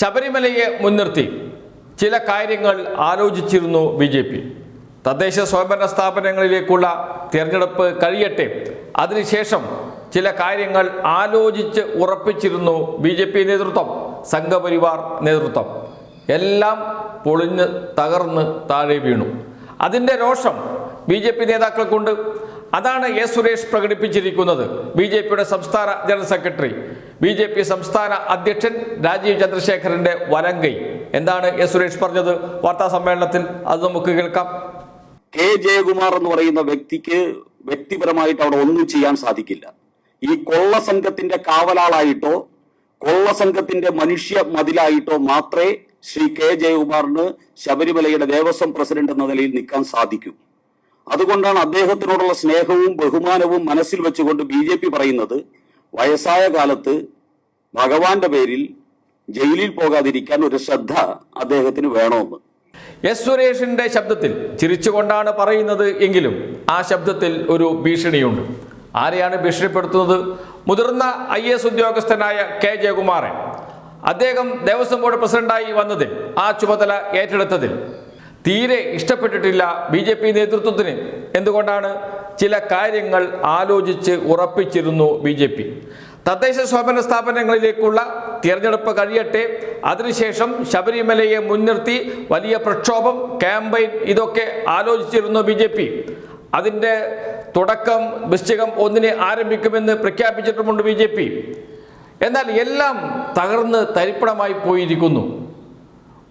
ശബരിമലയെ മുൻനിർത്തി ചില കാര്യങ്ങൾ ആലോചിച്ചിരുന്നു ബി ജെ പി. തദ്ദേശ സ്വയംഭരണ സ്ഥാപനങ്ങളിലേക്കുള്ള തിരഞ്ഞെടുപ്പ് കഴിയട്ടെ. അതിനുശേഷം ചില കാര്യങ്ങൾ ആലോചിച്ച് ഉറപ്പിച്ചിരുന്നു ബി ജെ പി നേതൃത്വം സംഘപരിവാർ നേതൃത്വം. എല്ലാം പൊളിഞ്ഞ് തകർന്ന് താഴെ വീണു. അതിന്റെ രോഷം ബി ജെ പി നേതാക്കൾക്കുണ്ട്. അതാണ് എ സുരേഷ് പ്രകടിപ്പിച്ചിരിക്കുന്നത്. ബി ജെ പിയുടെ സംസ്ഥാന general secretary. B J P സംസ്ഥാന അധ്യക്ഷൻ രാജീവ് ചന്ദ്രശേഖരന്റെ വലങ്കൈ. എന്താണ് എ സുരേഷ് പറഞ്ഞത്? വാർത്താ സമ്മേളനത്തിൽ അത് നമുക്ക് കേൾക്കാം. കെ ജയകുമാർ എന്ന് പറയുന്ന വ്യക്തിക്ക് വ്യക്തിപരമായിട്ട് അവിടെ ഒന്നും ചെയ്യാൻ സാധിക്കില്ല. ഈ കൊള്ള സംഘത്തിന്റെ കാവലാളായിട്ടോ കൊള്ള സംഘത്തിന്റെ മനുഷ്യ മതിലായിട്ടോ മാത്രമേ ശ്രീ കെ ജയകുമാറിന് ശബരിമലയുടെ ദേവസ്വം പ്രസിഡന്റ് എന്ന നിലയിൽ നിൽക്കാൻ സാധിക്കൂ. അതുകൊണ്ടാണ് അദ്ദേഹത്തിനോടുള്ള സ്നേഹവും ബഹുമാനവും മനസ്സിൽ വെച്ചുകൊണ്ട് ബി ജെ പി പറയുന്നത് വയസ്സായ കാലത്ത് ഭഗവാന്റെ പേരിൽ ജയിലിൽ പോകാതിരിക്കാൻ ഒരു ശ്രദ്ധ അദ്ദേഹത്തിന് വേണമെന്ന്. എസ് സുരേഷിന്റെ ശബ്ദത്തിൽ ചിരിച്ചുകൊണ്ടാണ് പറയുന്നത് എങ്കിലും ആ ശബ്ദത്തിൽ ഒരു ഭീഷണിയുണ്ട്. ആരെയാണ് ഭീഷണിപ്പെടുത്തുന്നത്? മുതിർന്ന ഐ എസ് ഉദ്യോഗസ്ഥനായ കെ ജയകുമാറൻ അദ്ദേഹം ദേവസ്വം ബോർഡ് പ്രസിഡന്റായി വന്നതിൽ ആ ചുമതല ഏറ്റെടുത്തതിൽ. തീരെ ഇഷ്ടപ്പെട്ടിട്ടില്ല ബി ജെ പി നേതൃത്വത്തിന്. എന്തുകൊണ്ടാണ്? ചില കാര്യങ്ങൾ ആലോചിച്ച് ഉറപ്പിച്ചിരുന്നു ബി ജെ പി. തദ്ദേശ സ്വയംഭരണ സ്ഥാപനങ്ങളിലേക്കുള്ള തിരഞ്ഞെടുപ്പ് കഴിയട്ടെ അതിനുശേഷം ശബരിമലയെ മുൻനിർത്തി വലിയ പ്രക്ഷോഭം ക്യാമ്പയിൻ ഇതൊക്കെ ആലോചിച്ചിരുന്നു ബി ജെ പി. അതിന്റെ തുടക്കം വൃശ്ചികം ഒന്നിനെ ആരംഭിക്കുമെന്ന് പ്രഖ്യാപിച്ചിട്ടുമുണ്ട് ബി ജെ പി. എന്നാൽ എല്ലാം തകർന്ന് തരിപ്പണമായി പോയിരിക്കുന്നു.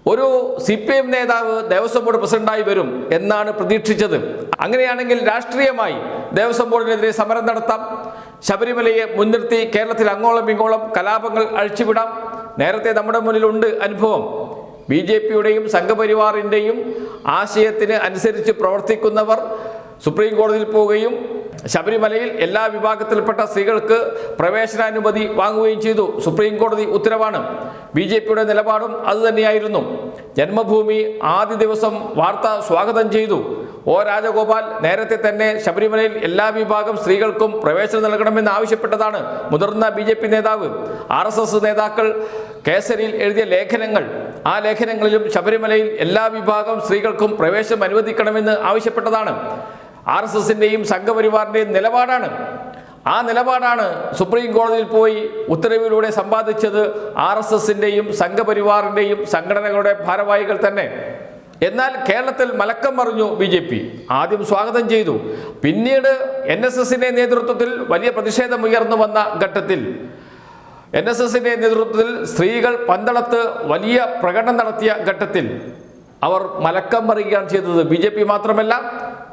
ഒരു സി പി എം നേതാവ് ദേവസ്വം ബോർഡ് പ്രസിഡന്റായി വരും എന്നാണ് പ്രതീക്ഷിച്ചത്. അങ്ങനെയാണെങ്കിൽ രാഷ്ട്രീയമായി ദേവസ്വം ബോർഡിനെതിരെ സമരം നടത്താം. ശബരിമലയെ മുൻനിർത്തി കേരളത്തിൽ അങ്ങോളം ഇങ്ങോളം കലാപങ്ങൾ അഴിച്ചുവിടാം. നേരത്തെ നമ്മുടെ മുന്നിലുണ്ട് അനുഭവം. ബി ജെ പിയുടെയും സംഘപരിവാറിന്റെയും ആശയത്തിന് അനുസരിച്ച് പ്രവർത്തിക്കുന്നവർ സുപ്രീം കോടതിയിൽ പോവുകയും ശബരിമലയിൽ എല്ലാ വിഭാഗത്തിൽപ്പെട്ട സ്ത്രീകൾക്ക് പ്രവേശനാനുമതി വാങ്ങുകയും ചെയ്തു. സുപ്രീം കോടതി ഉത്തരവാണ്. ബി ജെ പിയുടെ നിലപാടും അതുതന്നെയായിരുന്നു. ജന്മഭൂമി ആദ്യ ദിവസം വാർത്ത സ്വാഗതം ചെയ്തു. ഒ രാജഗോപാൽ നേരത്തെ തന്നെ ശബരിമലയിൽ എല്ലാ വിഭാഗം സ്ത്രീകൾക്കും പ്രവേശനം നൽകണമെന്ന് ആവശ്യപ്പെട്ടതാണ് മുതിർന്ന ബി ജെ പി നേതാവ്. ആർ എസ് എസ് നേതാക്കൾ കേസരിയിൽ എഴുതിയ ലേഖനങ്ങൾ. ആ ലേഖനങ്ങളിലും ശബരിമലയിൽ എല്ലാ വിഭാഗം സ്ത്രീകൾക്കും പ്രവേശനം അനുവദിക്കണമെന്ന് ആവശ്യപ്പെട്ടതാണ്. ആർ എസ് എസിന്റെയും സംഘപരിവാറിന്റെയും നിലപാടാണ്. ആ നിലപാടാണ് സുപ്രീം കോടതിയിൽ പോയി ഉത്തരവിലൂടെ സമ്പാദിച്ചത് ആർ എസ് എസിന്റെയും സംഘപരിവാറിന്റെയും സംഘടനകളുടെ ഭാരവാഹികൾ തന്നെ. എന്നാൽ കേരളത്തിൽ മലക്കം മറിഞ്ഞു ബി ജെ പി. ആദ്യം സ്വാഗതം ചെയ്തു. പിന്നീട് എൻ എസ് എസിന്റെ നേതൃത്വത്തിൽ വലിയ പ്രതിഷേധം ഉയർന്നു വന്ന ഘട്ടത്തിൽ എൻ എസ് എസിന്റെ നേതൃത്വത്തിൽ സ്ത്രീകൾ പന്തളത്ത് വലിയ പ്രകടനം നടത്തിയ ഘട്ടത്തിൽ അവർ മലക്കം മറിയുകയാണ് ചെയ്തത്. ബി മാത്രമല്ല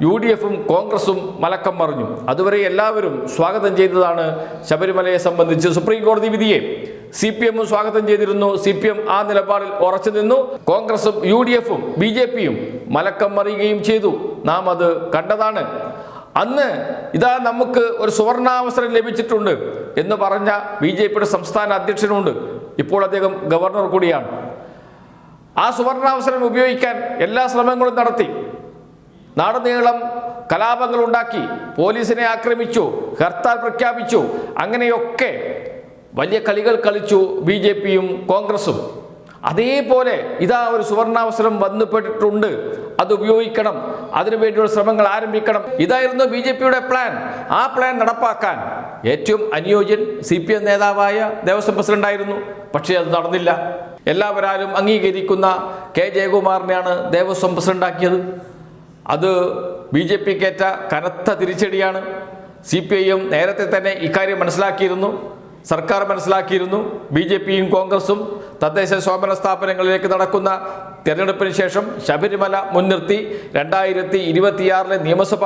യു ഡി എഫും കോൺഗ്രസും മലക്കം മറിഞ്ഞു. അതുവരെ എല്ലാവരും സ്വാഗതം ചെയ്തതാണ് ശബരിമലയെ സംബന്ധിച്ച് സുപ്രീം കോടതി വിധിയെ. സി പി എമ്മും സ്വാഗതം ചെയ്തിരുന്നു. സി പി എം ആ നിലപാടിൽ ഉറച്ചു നിന്നു. കോൺഗ്രസും യു ഡി എഫും ബി ജെ പിയും മലക്കം മറിയുകയും ചെയ്തു. നാം അത് കണ്ടതാണ്. അന്ന് ഇതാ നമുക്ക് ഒരു സുവർണാവസരം ലഭിച്ചിട്ടുണ്ട് എന്ന് പറഞ്ഞ ബി ജെ പിയുടെ സംസ്ഥാന അധ്യക്ഷനുണ്ട്. ഇപ്പോൾ അദ്ദേഹം ഗവർണർ കൂടിയാണ്. ആ സുവർണാവസരം ഉപയോഗിക്കാൻ എല്ലാ ശ്രമങ്ങളും നടത്തി. നാടുനീളം കലാപങ്ങൾ ഉണ്ടാക്കി പോലീസിനെ ആക്രമിച്ചു ഹർത്താൽ പ്രഖ്യാപിച്ചു അങ്ങനെയൊക്കെ വലിയ കളികൾ കളിച്ചു ബി ജെ പിയും കോൺഗ്രസും. അതേപോലെ ഇതാ ഒരു സുവർണാവസരം വന്നുപെട്ടിട്ടുണ്ട് അത് ഉപയോഗിക്കണം. അതിനുവേണ്ടിയുള്ള ശ്രമങ്ങൾ ആരംഭിക്കണം. ഇതായിരുന്നു ബി ജെ പിയുടെ പ്ലാൻ. ആ പ്ലാൻ നടപ്പാക്കാൻ ഏറ്റവും അനുയോജ്യൻ സി പി എം നേതാവായ ദേവസ്വം പ്രസിഡന്റായിരുന്നു പക്ഷേ അത് നടന്നില്ല. എല്ലാവരാലും അംഗീകരിക്കുന്ന കെ ജയകുമാറിനെയാണ് ദേവസ്വം പ്രസിഡന്റാക്കിയത് അത് ബി ജെ പിക്കേറ്റ കനത്ത തിരിച്ചടിയാണ്. സി പി ഐ എം നേരത്തെ തന്നെ ഇക്കാര്യം മനസ്സിലാക്കിയിരുന്നു. സർക്കാർ മനസ്സിലാക്കിയിരുന്നു. ബി ജെ പിയും കോൺഗ്രസും തദ്ദേശ സ്വയംഭരണ സ്ഥാപനങ്ങളിലേക്ക് നടക്കുന്ന തെരഞ്ഞെടുപ്പിന് ശേഷം ശബരിമല മുൻനിർത്തി രണ്ടായിരത്തി ഇരുപത്തിയാറിലെ നിയമസഭ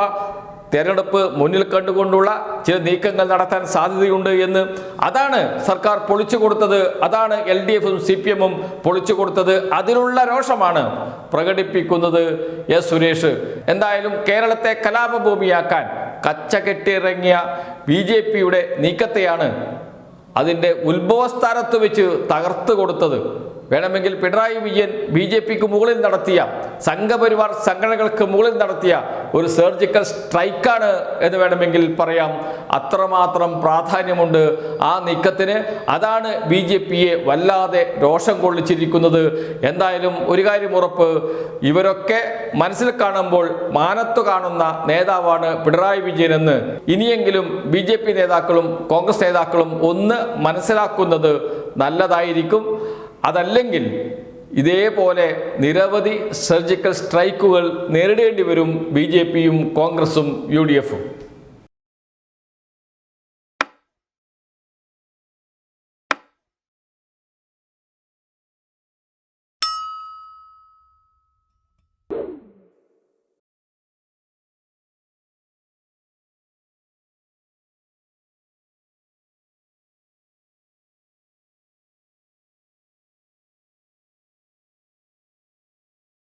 തെരഞ്ഞെടുപ്പ് മുന്നിൽ കണ്ടുകൊണ്ടുള്ള ചില നീക്കങ്ങൾ നടത്താൻ സാധ്യതയുണ്ട് എന്ന് അതാണ് സർക്കാർ പൊളിച്ചു കൊടുത്തത്. അതാണ് എൽ ഡി എഫും സി പി എമ്മും പൊളിച്ചു കൊടുത്തത്. അതിനുള്ള രോഷമാണ് പ്രകടിപ്പിക്കുന്നത് എസ് സുരേഷ്. എന്തായാലും കേരളത്തെ കലാപഭൂമിയാക്കാൻ കച്ച കെട്ടിയിറങ്ങിയ ബി ജെ പിയുടെ നീക്കത്തെയാണ് അതിന്റെ ഉത്ഭവസ്ഥാനത്ത് വെച്ച് തകർത്തു കൊടുത്തത്. വേണമെങ്കിൽ പിണറായി വിജയൻ ബി ജെ പിക്ക് മുകളിൽ നടത്തിയ സംഘപരിവാർ സംഘടനകൾക്ക് മുകളിൽ നടത്തിയ ഒരു സർജിക്കൽ സ്ട്രൈക്കാണ് എന്ന് വേണമെങ്കിൽ പറയാം. അത്രമാത്രം പ്രാധാന്യമുണ്ട് ആ നീക്കത്തിന്. അതാണ് ബി ജെ പിയെ വല്ലാതെ രോഷം കൊള്ളിച്ചിരിക്കുന്നത്. എന്തായാലും ഒരു കാര്യം ഉറപ്പ് ഇവരൊക്കെ മനസ്സിൽ കാണുമ്പോൾ മാനത്തു കാണുന്ന നേതാവാണ് പിണറായി വിജയൻ എന്ന് ഇനിയെങ്കിലും ബി നേതാക്കളും കോൺഗ്രസ് നേതാക്കളും ഒന്ന് മനസ്സിലാക്കുന്നത് നല്ലതായിരിക്കും. അതല്ലെങ്കിൽ ഇതേപോലെ നിരവധി സർജിക്കൽ സ്ട്രൈക്കുകൾ നേരിടേണ്ടി വരും ബി കോൺഗ്രസും യു